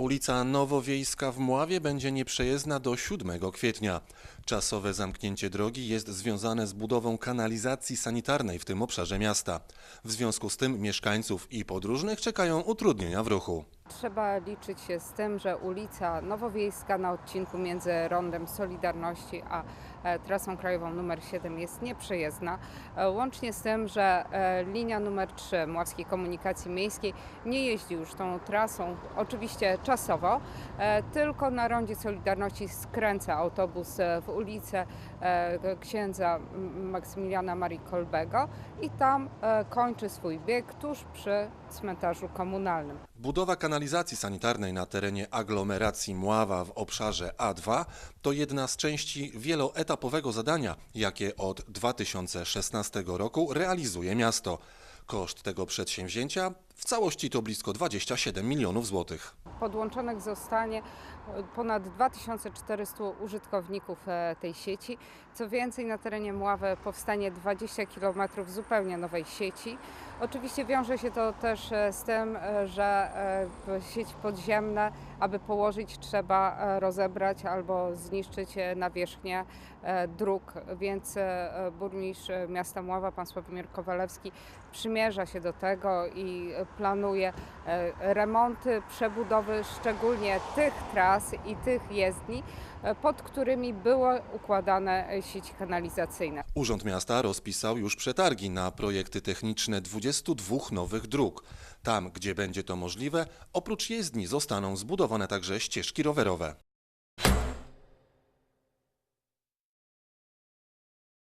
Ulica Nowowiejska w Mławie będzie nieprzejezdna do 7 kwietnia. Czasowe zamknięcie drogi jest związane z budową kanalizacji sanitarnej w tym obszarze miasta. W związku z tym mieszkańców i podróżnych czekają utrudnienia w ruchu. Trzeba liczyć się z tym, że ulica Nowowiejska na odcinku między Rondem Solidarności a e, trasą krajową nr 7 jest nieprzejezdna. E, Łącznie z tym, że e, linia numer 3 Mławskiej Komunikacji Miejskiej nie jeździ już tą trasą, oczywiście czasowo, tylko na Rondzie Solidarności skręca autobus w ulicę księdza Maksymiliana Marii Kolbego i tam kończy swój bieg tuż przy cmentarzu komunalnym. Budowa kanalizacji sanitarnej na terenie aglomeracji Mława w obszarze A2 to jedna z części wieloetapowego zadania, jakie od 2016 roku realizuje miasto. Koszt tego przedsięwzięcia w całości to blisko 27 milionów złotych. Podłączonych zostanie e, ponad 2400 użytkowników e, tej sieci. Co więcej, na terenie Mławy powstanie 20 km zupełnie nowej sieci. Oczywiście wiąże się to też e, z tym, że sieci podziemne, aby położyć, trzeba rozebrać albo zniszczyć nawierzchnię dróg, więc burmistrz miasta Mława, pan Sławomir Kowalewski, przymierza się do tego i planuje e, remonty, przebudowy szczególnie tych tras i tych jezdni, e, pod którymi były układane sieci kanalizacyjne. Urząd Miasta rozpisał już przetargi na projekty techniczne 22 nowych dróg. Tam, gdzie będzie to możliwe, oprócz jezdni zostaną zbudowane także ścieżki rowerowe.